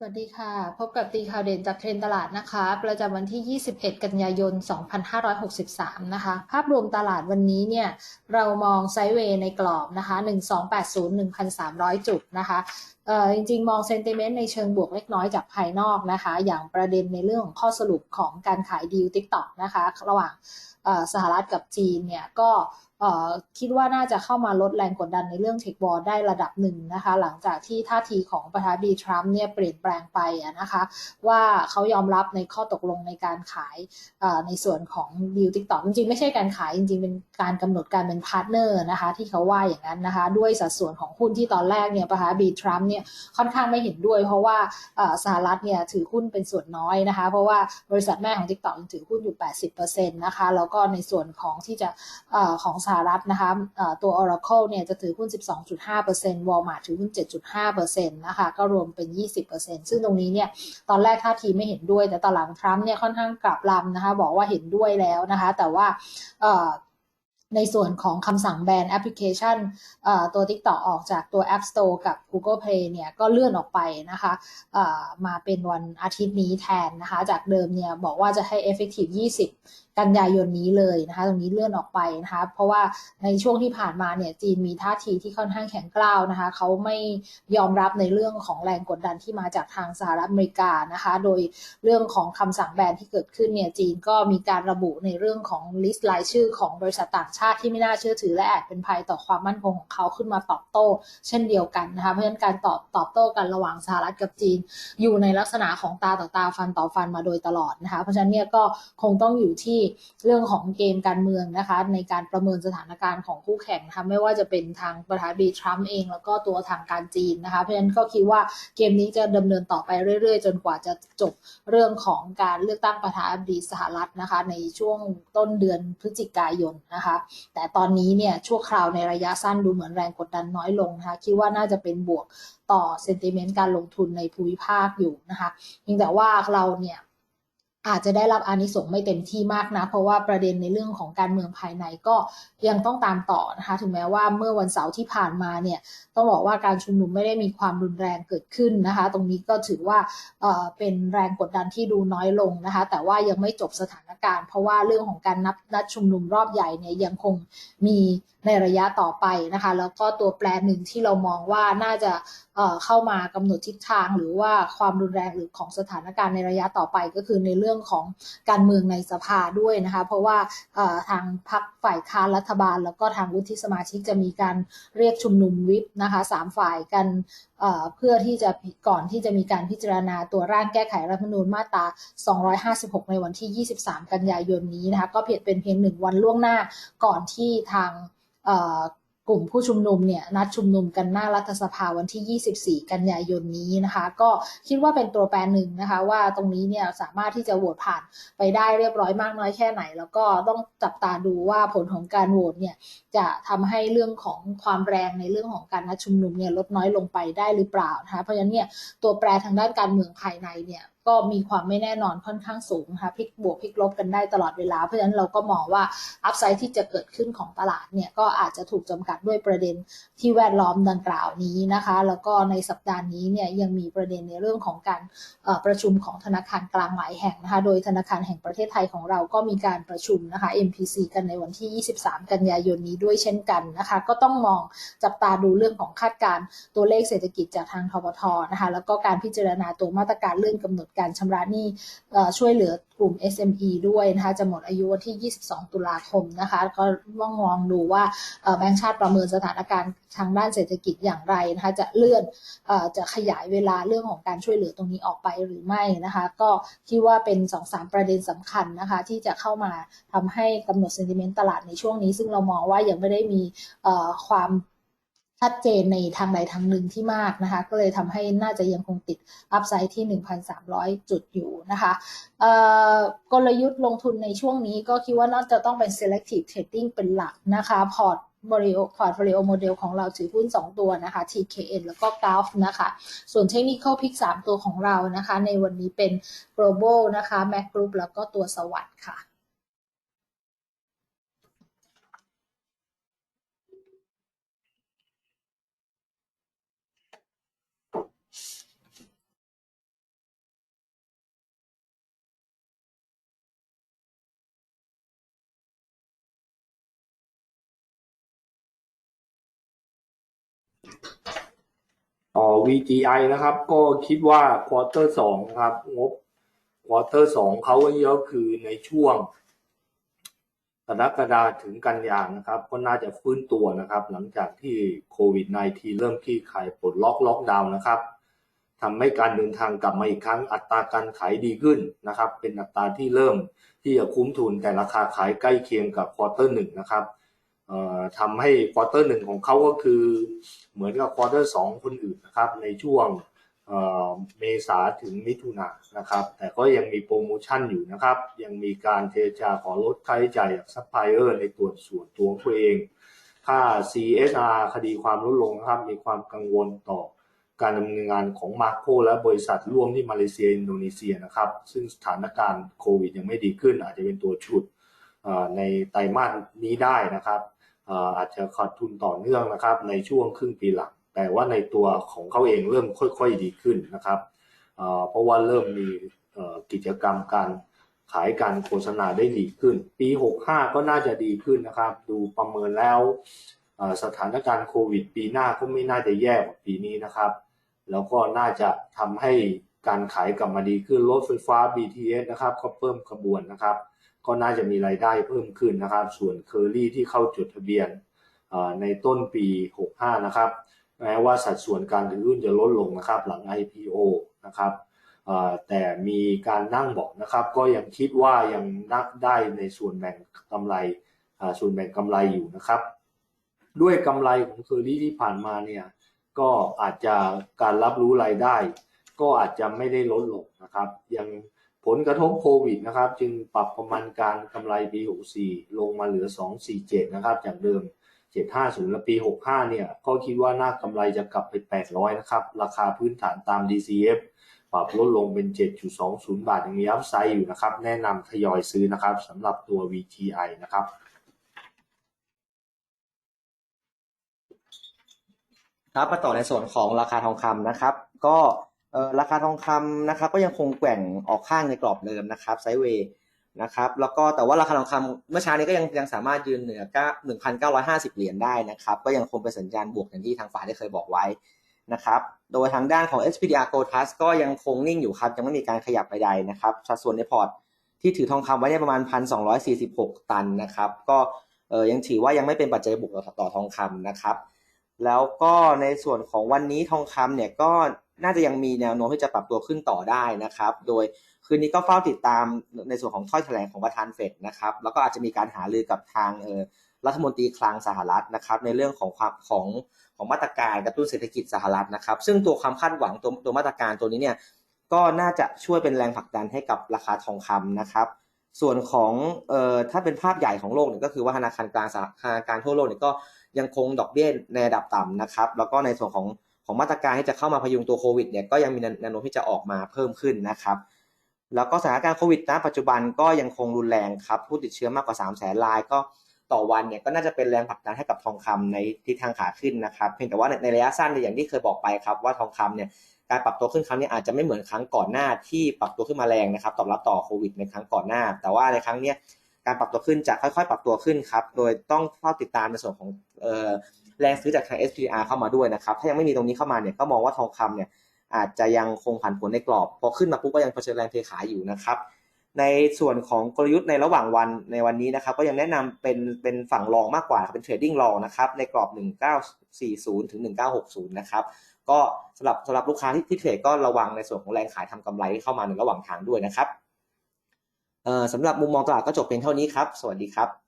สวัสดีค่ะ พบกับตีข่าวเด่นจากเทรนตลาดนะคะ ประจำวันที่ 21 กันยายน 2563 นะคะ ภาพรวมตลาดวันนี้เนี่ย เรามองไซด์เวย์ในกรอบนะคะ 1280 1,300 จุดนะคะเอ่อจริงๆ มองเซนติเมนต์ในเชิงบวกเล็กน้อยจากภายนอกนะคะ อย่างประเด็นในเรื่องของข้อสรุปของการขายดีล TikTok นะคะ ระหว่างสหรัฐกับจีนเนี่ยก็ คิดว่าน่าจะเข้ามาลดแรงกดดันในเรื่องเทควอร์ได้ระดับหนึ่งนะคะ หลังจากที่ท่าทีของประธานาธิบดีทรัมป์เนี่ยเปลี่ยนแปลงไปนะคะ ว่าเขายอมรับในข้อตกลงในการขายในส่วนของดีลทิกตอกจริงๆ ไม่ใช่การขายจริงๆ เป็นการกำหนดการเป็นพาร์ทเนอร์นะคะ ที่เขาว่าอย่างนั้นนะคะ ด้วยสัดส่วนของหุ้นที่ตอนแรกเนี่ยประธานาธิบดีทรัมป์เนี่ยค่อนข้างไม่เห็นด้วย เพราะว่าสหรัฐเนี่ยถือหุ้นเป็นส่วนน้อยนะคะ เพราะว่าบริษัทแม่ของ TikTok ถือหุ้นอยู่ 80%นะคะแล้วก็ในส่วนของที่จะของสหรัฐนะคะตัว Oracle เนี่ยจะถือหุ้น 12.5% Walmart ถือหุ้น 7.5%นะคะก็รวมเป็น 20%ซึ่งตรงนี้เนี่ยตอนแรกท่าทีไม่เห็นด้วย แต่ตอนหลังทรัมป์เนี่ยค่อนข้างกลับลำนะคะบอกว่าเห็นด้วยแล้วนะคะแต่ว่าในส่วนของคำสั่งแบนแอปพลิเคชันตัว TikTok ออกจากตัว App Store กับ Google Play เนี่ยก็เลื่อนออกไปนะคะมาเป็นวันอาทิตย์นี้แทนนะคะ จากเดิมเนี่ยบอกว่าจะให้ effective 20 กันยายนนี้เลยนะคะ ตรงนี้เลื่อนออกไปนะคะ เพราะว่าในช่วงที่ผ่านมาเนี่ยจีนมีท่าทีที่ค่อนข้างแข็งกร้าวนะคะ เขาไม่ยอมรับในเรื่องของแรงกดดันที่มาจากทางสหรัฐอเมริกานะคะ โดยเรื่องของคำสั่งแบนที่เกิดขึ้นเนี่ยจีนก็มีการระบุในเรื่องของลิสต์รายชื่อของบริษัทต่างชาติที่ไม่น่าเชื่อถือ และอาจเป็นภัยต่อความมั่นคงของเขาขึ้นมาตอบโต้ เช่นเดียวกันนะคะ เพราะฉะนั้นการตอบตอบโต้กันระหว่างสหรัฐกับจีน อยู่ในลักษณะของตาต่อตาฟันต่อฟันมาโดยตลอดนะคะ เพราะฉะนั้นเนี่ยก็คงต้องอยู่ที่เรื่องของเกมการเมืองนะคะ ในการประเมินสถานการณ์ของคู่แข่งนะคะไม่ว่าจะเป็นทางประธานาธิบดีทรัมป์เอง แล้วก็ตัวทางการจีนนะคะ เพราะฉะนั้นก็คิดว่าเกมนี้จะดำเนินต่อไปเรื่อยๆ จนกว่าจะจบเรื่องของการเลือกตั้งประธานาธิบดีสหรัฐนะคะ ในช่วงต้นเดือนพฤศจิกายนนะคะ แต่ตอนนี้เนี่ยชั่วคราวในระยะสั้นดูเหมือนแรงกดดันน้อยลงนะคะคิดว่าน่าจะเป็นบวกต่อเซนติเมนต์การลงทุนในภูมิภาคอยู่นะคะเพียงแต่ว่าเราเนี่ย อาจจะได้รับอานิสงส์ไม่เต็มที่มากนะ เพราะว่าประเด็นในเรื่องของการเมืองภายในก็ยังต้องตามต่อนะคะ ถึงแม้ว่าเมื่อวันเสาร์ที่ผ่านมาเนี่ยต้องบอกว่าการชุมนุมไม่ได้มีความรุนแรงเกิดขึ้นนะคะ ตรงนี้ก็ถือว่าเเป็นแรงกดดันที่ดูน้อยลงนะคะ แต่ว่ายังไม่จบสถานการณ์ เพราะว่าเรื่องของการนับนัดชุมนุมรอบใหญ่เนี่ยยังคงมีในระยะต่อไปนะคะ แล้วก็ตัวแปรหนึ่งที่เรามองว่าน่าจะเข้ามากำหนดทิศทาง หรือว่าความรุนแรงหรือของสถานการณ์ในระยะต่อไปก็คือในเรื่อง่องของการเมืองในสภาด้วยนะคะ เพราะว่าทางพรรคฝ่ายค้านรัฐบาล แล้วก็ทางวุฒิสมาชิกจะมีการเรียกชุมนุมวิปนะคะสามฝ่ายกันเพื่อที่จะก่อนที่จะมีการพิจารณาตัวร่างแก้ไขรัฐธรรมนูญมาตรา 256 ในวันที่ 23 กันยายนนี้นะคะ ก็เพียงเป็นเพียงหนึ่งวันล่วงหน้าก่อนที่ทาง กลุ่มผู้ชุมนุมเนี่ยนัดชุมนุมกันหน้ารัฐสภาวันที่ 24 กันยายนนี้นะคะ ก็คิดว่าเป็นตัวแปรหนึ่งนะคะ ว่าตรงนี้เนี่ยสามารถที่จะโหวตผ่านไปได้เรียบร้อยมากน้อยแค่ไหน แล้วก็ต้องจับตาดูว่าผลของการโหวตเนี่ยจะทำให้เรื่องของความแรงในเรื่องของการนัดชุมนุมเนี่ยลดน้อยลงไปได้หรือเปล่านะคะเพราะฉะนั้นเนี่ยตัวแปรทางด้านการเมืองภายในเนี่ย ก็มีความไม่แน่นอนค่อนข้างสูงค่ะพลิกบวกพลิกลบกันได้ตลอดเวลา เพราะฉะนั้นเราก็มองว่าอัพไซด์ที่จะเกิดขึ้นของตลาดเนี่ยก็อาจจะถูกจำกัดด้วยประเด็นที่แวดล้อมดังกล่าวนี้นะคะ แล้วก็ในสัปดาห์นี้เนี่ยยังมีประเด็นในเรื่องของการประชุมของธนาคารกลางหลายแห่งนะคะโดยธนาคารแห่งประเทศไทยของเราก็มีการประชุมนะคะ MPC กันในวันที่ 23 กันยายนนี้ด้วยเช่นกันนะคะ ก็ต้องมองจับตาดูเรื่องของคาดการตัวเลขเศรษฐกิจจากทางทบทนะคะแล้วก็การพิจารณาตัวมาตรการเรื่องกำหนดการชำระหนี้ช่วยเหลือกลุ่ม SME ด้วยนะคะจะหมดอายุวันที่ 22 ตุลาคมนะคะก็ว่ามองดูว่าแบงก์ชาติประเมินสถานการณ์ทางด้านเศรษฐกิจอย่างไรนะคะจะเลื่อนจะขยายเวลาเรื่องของการช่วยเหลือตรงนี้ออกไปหรือไม่นะคะก็คิดว่าเป็น2อสประเด็นสำคัญนะคะที่จะเข้ามาทำให้กำหนดเซนติเมนต์ตลาดในช่วงนี้ ซึ่งเรามองว่ายังไม่ได้มีความ ชัดเจนในทางใดทางหนึ่งที่มากนะคะ ก็เลยทำให้น่าจะยังคงติดอัพไซด์ที่ 1,300 จุดอยู่นะคะกลยุทธ์ลงทุนในช่วงนี้ก็คิดว่าน่าจะต้องเป็น selective trading เป็นหลักนะคะพอร์ตบริโอพอร์ตโฟลิโอโมเดลของเราถือหุ้น 2 ตัวนะคะ TKN แล้วก็ Gulf นะคะ ส่วนเทคนิคอลพิก3ตัวของเรานะคะ ในวันนี้เป็น Global นะคะ Mac Group แล้วก็ตัวสวัสด์ค่ะ ต่อ VGI นะครับ ก็คิดว่าควอเตอร์สองครับ งบควอเตอร์สองเขาก็คือในช่วงกรกฎาถึงกันยานะครับ ก็น่าจะฟื้นตัวนะครับ หลังจากที่โควิด -19 เริ่มคลี่คลายปลดล็อกล็อกดาวน์นะครับทำให้การเดินทางกลับมาอีกครั้งอัตราการขายดีขึ้นนะครับ เป็นอัตราที่เริ่มที่จะคุ้มทุนแต่ราคาขายใกล้เคียงกับควอเตอร์หนึ่งนะครับ ทำให้ควอเตอร์หนึ่งของเขาก็คือเหมือนกับควอเตอร์สองคนอื่นนะครับในช่วงเมษาถึงมิถุนายนนะครับ แต่ก็ยังมีโปรโมชั่นอยู่นะครับ ยังมีการเจรจาขอลดค่าใช้จ่ายจากซัพพลายเออร์ในตัวส่วนตัวของตัวเอง ค่า CSR คดีความลดลงนะครับ มีความกังวลต่อการดำเนินงานของมาโคและบริษัทร่วมที่มาเลเซียอินโดนีเซียนะครับ ซึ่งสถานการณ์โควิดยังไม่ดีขึ้น อาจจะเป็นตัวชุดในไตรมาสนี้ได้นะครับ อาจจะขาดทุนต่อเนื่องนะครับ ในช่วงครึ่งปีหลัง แต่ว่าในตัวของเขาเองเริ่มค่อย ๆ ดีขึ้นนะครับเพราะว่าเริ่มมีกิจกรรมการขายการโฆษณาได้ดีขึ้น ปี 65 ก็น่าจะดีขึ้นนะครับ ดูประเมินแล้วสถานการณ์โควิด ปีหน้าก็ไม่น่าจะแย่กว่าปีนี้นะครับ แล้วก็น่าจะทำให้การขายกลับมาดีขึ้นรถไฟฟ้า BTS นะครับ ก็เพิ่มขบวนนะครับ ก็น่าจะมีรายได้เพิ่มขึ้นนะครับ ส่วนเคอรี่ที่เข้าจดทะเบียนในต้นปี 65 นะครับแม้ว่าสัดส่วนการถือหุ้นจะลดลงนะครับ หลัง IPO นะครับแต่มีการนั่งบอกนะครับ ก็ยังคิดว่ายังนักได้ในส่วนแบ่งกำไรส่วนแบ่งกำไรอยู่นะครับ ด้วยกำไรของเคอรี่ที่ผ่านมาเนี่ยก็อาจจะการรับรู้รายได้ ก็อาจจะไม่ได้ลดลงนะครับ ยัง ผลกระทบโควิดนะครับ จึงปรับประมาณการกำไรปี 64 ลงมาเหลือ 247 นะครับ จากเดิม 750 และปี 65 เนี่ย ก็คิดว่าน่ากำไรจะกลับไป 800 นะครับ ราคาพื้นฐานตาม DCF ปรับลดลงเป็น 7.20 บาทยังมีอัพไซด์อยู่นะครับ แนะนำทยอยซื้อนะครับสำหรับตัว VTI นะครับครับมาต่อในส่วนของราคาทองคำนะครับ ก็ ราคาทองคำนะครับ ก็ยังคงแกว่งออกข้างในกรอบเดิมนะครับไซเวย์นะครับ แล้วก็แต่ว่าราคาทองคำเมื่อเช้านี้ก็ยังยังสามารถยืนเหนือหนึ่งพันเก้าร้อยห้าสิบเหรียญได้นะครับ ก็ยังคงเป็นสัญญาณบวกอย่างที่ทางฝ่ายได้เคยบอกไว้นะครับ โดยทางด้านของ SPDR Gold Trust ก็ยังคงนิ่งอยู่ครับ ยังไม่มีการขยับใดๆนะครับ สัดส่วนในพอร์ตที่ถือทองคำไว้เนี่ยประมาณ 1,246 ตันนะครับ ก็เออยังถือว่ายังไม่เป็นปัจจัยบวกต่อต่อทองคำนะครับ แล้วก็ในส่วนของวันนี้ทองคำเนี่ยก็ น่าจะยังมีแนวโน้มที่จะปรับตัวขึ้นต่อได้นะครับ โดยคืนนี้ก็เฝ้าติดตามในส่วนของถ้อยแถลงของประธานเฟดนะครับ แล้วก็อาจจะมีการหารือกับทางเออรัฐมนตรีคลังสหรัฐนะครับ ในเรื่องของความของของมาตรการกระตุ้นเศรษฐกิจสหรัฐนะครับ ซึ่งตัวความคาดหวังตัวตัวมาตรการตัวนี้เนี่ยก็น่าจะช่วยเป็นแรงผลักดันให้กับราคาทองคำนะครับ ส่วนของเอ่อถ้าเป็นภาพใหญ่ของโลกเนี่ยก็คือว่าธนาคารกลางสหธนาคารทั่วโลกเนี่ยก็ยังคงดอกเบี้ยในระดับต่ำนะครับ แล้วก็ในส่วนของ ของมาตรการที่จะเข้ามาพยุงตัวโควิดเนี่ยก็ยังมีแนวโน้มที่จะออกมาเพิ่มขึ้นนะครับ แล้วก็สถานการณ์โควิดณปัจจุบันก็ยังคงรุนแรงครับผู้ติดเชื้อมากกว่า 3 0 0แสนรายก็ต่อวันเนี่ยก็น่าจะเป็นแรงผลักดันให้กับทองคำในทิศทางขาขึ้นนะครับเพียงแต่ว่าในระยะสั้นเนี่ยอย่างที่เคยบอกไปครับว่าทองคำเนี่ยการปรับตัวขึ้นครั้งนี้อาจจะไม่เหมือนครั้งก่อนหน้าที่ปรับตัวขึ้นมาแรงนะครับตอบรับต่อโควิดในครั้งก่อนหน้า แต่ว่าในครั้งนี้การปรับตัวขึ้นจะค่อยๆ ปรับตัวขึ้นครับโดยต้องเฝ้าติดตามในส่วนของ แรงซื้อจากทาง SPR เข้ามาด้วยนะครับ ถ้ายังไม่มีตรงนี้เข้ามาเนี่ยก็มองว่าทองคำเนี่ยอาจจะยังคงผันผวนในกรอบ พอขึ้นมาปุ๊บก็ยังเผชิญแรงเทขายอยู่นะครับ ในส่วนของกลยุทธ์ในระหว่างวันในวันนี้นะครับ ก็ยังแนะนำเป็นเป็นฝั่งรองมากกว่าเป็นเทรดดิ้งรองนะครับในกรอบ 1940 ถึง 1960 นะครับก็สำหรับสำหรับลูกค้าที่ที่เทรดก็ระวังในส่วนของแรงขายทำกำไรที่เข้ามาในระหว่างทางด้วยนะครับเอ่อสำหรับมุมมองตลาดก็จบเพียงเท่านี้ครับ สวัสดีครับ